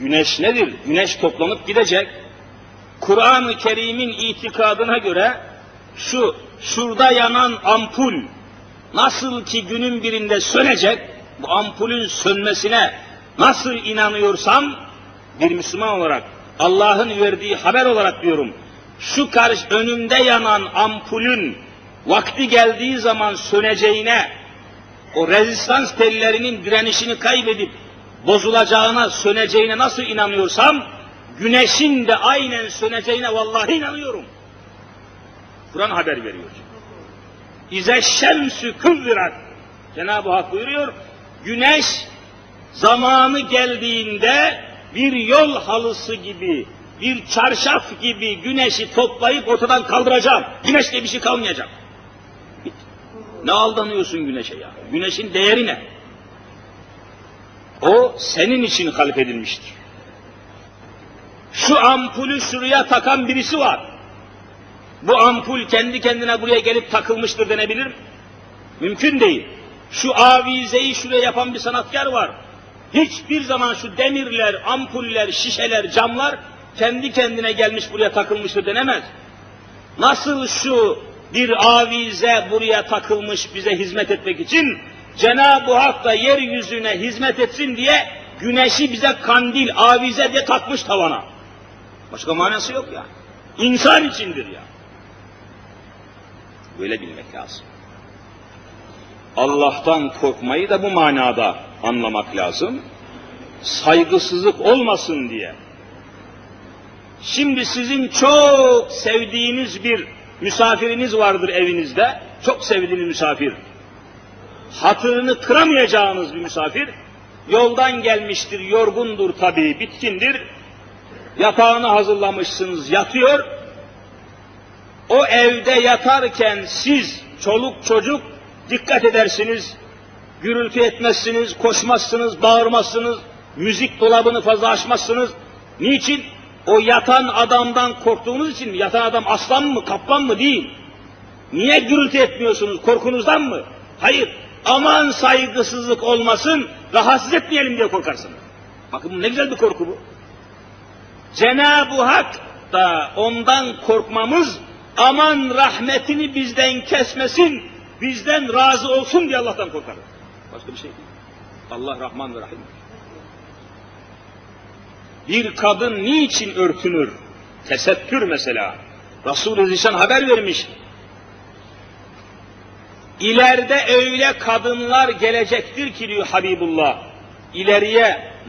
Güneş nedir? Güneş toplanıp gidecek. Kur'an-ı Kerim'in itikadına göre şu şurada yanan ampul nasıl ki günün birinde sönecek, bu ampulün sönmesine nasıl inanıyorsam bir Müslüman olarak Allah'ın verdiği haber olarak diyorum. Şu karşı önümde yanan ampulün vakti geldiği zaman söneceğine, o rezistans tellerinin direnişini kaybedip bozulacağına, söneceğine nasıl inanıyorsam, güneşin de aynen söneceğine vallahi inanıyorum. Kur'an haber veriyor. İze şemsü kıvvirat. Cenab-ı Hak buyuruyor, güneş zamanı geldiğinde bir yol halısı gibi, bir çarşaf gibi güneşi toplayıp ortadan kaldıracağım. Güneş diye bir şey kalmayacak. Ne aldanıyorsun güneşe ya? Güneşin değeri ne? O senin için halk edilmiştir. Şu ampulü şuraya takan birisi var. Bu ampul kendi kendine buraya gelip takılmıştır denebilir mi? Mümkün değil. Şu avizeyi şuraya yapan bir sanatkar var. Hiçbir zaman şu demirler, ampuller, şişeler, camlar kendi kendine gelmiş buraya takılmıştır denemez. Nasıl şu bir avize buraya takılmış bize hizmet etmek için Cenab-ı Hak da yeryüzüne hizmet etsin diye güneşi bize kandil, avize diye takmış tavana. Başka manası yok ya. İnsan içindir ya. Böyle bilmek lazım. Allah'tan korkmayı da bu manada anlamak lazım. Saygısızlık olmasın diye. Şimdi sizin çok sevdiğiniz bir misafiriniz vardır evinizde. Çok sevdiğiniz misafir. Hatırını kıramayacağınız bir misafir. Yoldan gelmiştir, yorgundur tabii, bitkindir. Yatağını hazırlamışsınız, yatıyor. O evde yatarken siz, çoluk çocuk dikkat edersiniz, gürültü etmezsiniz, koşmazsınız, bağırmazsınız, müzik dolabını fazla açmazsınız. Niçin? O yatan adamdan korktuğunuz için mi? Yatan adam aslan mı, kaplan mı? Değil. Niye gürültü etmiyorsunuz? Korkunuzdan mı? Hayır. Aman saygısızlık olmasın, rahatsız etmeyelim diye korkarsınız. Bakın ne güzel bir korku bu. Cenab-ı Hak da ondan korkmamız, aman rahmetini bizden kesmesin, bizden razı olsun diye Allah'tan korkarız. Başka bir şey değil. Allah Rahman ve Rahim. Bir kadın niçin örtünür? Tesettür mesela. Resul-i haber vermiş. İleride öyle kadınlar gelecektir ki diyor Habibullah. İleriye